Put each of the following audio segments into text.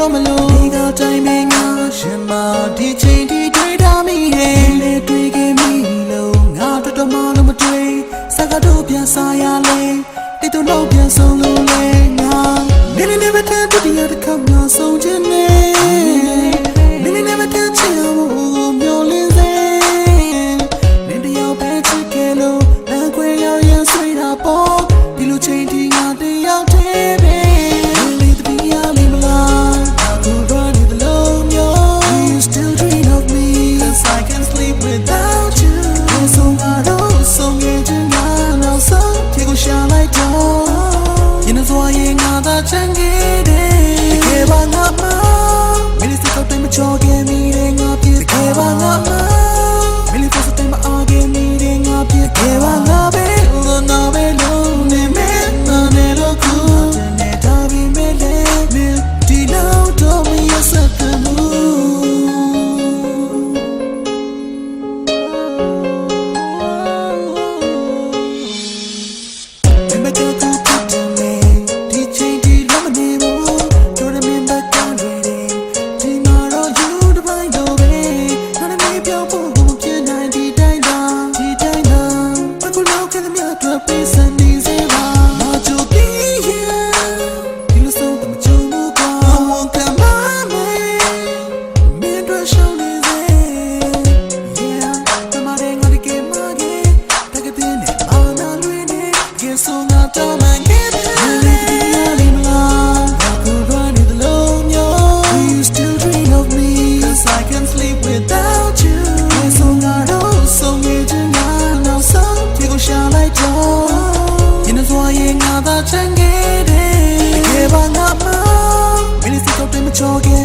တော့မလို့ဒီကတိုင်းမင်းငါရှင်မဒီချိန်ဒီတွေ့တာမိဟဲ့လေတွေ့ခဲ့မိလို့ငါတော်တော်မှလို့မတွေ့စကားတို့ပြန်စားရလေတိတ်တို့တော့ပြန်ဆုံးလို့ ချမ်းခဲ့တယ်တကယ်ပါငါမမင်းစတော့တိတ်မချော စီတော့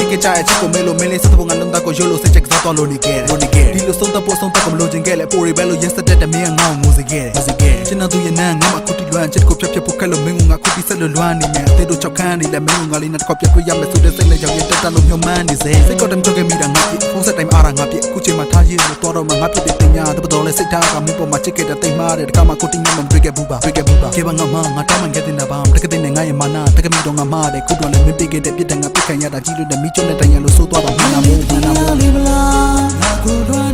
ချစ်ကြတဲ့ချစ်ကိုမဲလို့မင်းလေးစတဲ့ဘုံကလုံးသားကိုရိုးလို့စိတ်ချက်ကစားတော့လို့နေခဲ့တယ်လို့နေခဲ့တယ်ဒီလိုဆုံးသက်ဖို့ဆုံးသက်ကမလို့ခြင်းခဲ့လေပိုရီပဲလို့ရက်စတဲ့တမင်းငေါ့ငိုစေခဲ့တယ်ငိုစေခဲ့တယ်ချင်တော်သူရဲ့နန်းငါမခုတီလွမ်းချစ်ကိုဖြတ်ဖြတ်ဖို့ခက်လို့မင်းကငါခုတီဆက်လို့လွမ်းနေမယ်အသေးတို့ချောက်ခန်းနေလဲမင်းကငါလေးနဲ့တစ်ခေါက်ပြတ်ခွေရမယ်ဆိုတဲ့စိတ်နဲ့ရောက်ရင်တက်တက်လို့မျောမှန်းနေစေစိတ်ကောက်တမ်းချောက်ခဲ့မိတာငါပြဖုန်းဆက်တိုင်းအားရငါပြခုချိန်မှာထားရည်လို့တော်တော့မှငါပြတဲ့တင်ညာတပတော်လဲစိတ်ထားကမင်းပေါ်မှာချစ်ခဲ့တဲ့တိမ်မားတဲ့တကမှခုတီညမတွေ့ခဲ့ဘူးပါတွေ့ခဲ့ဘူးပါကေဘာငါမငါတောင်းမှန်ခဲ့တဲ့နာပါတကတဲ့ငါရဲ့မာနာတကမီတော့ငါမားတဲ့ခုတော့လည်းမင်းပြခဲ့တဲ့ပြစ်ဒဏ်ငါပြစ်ခံရတာကြီးလို့နဲ့မိပြီးကျွတ်နဲ့တိုင်ရလို့ဆိုးသွားတာမှန်တာမို့မှန်တာမို့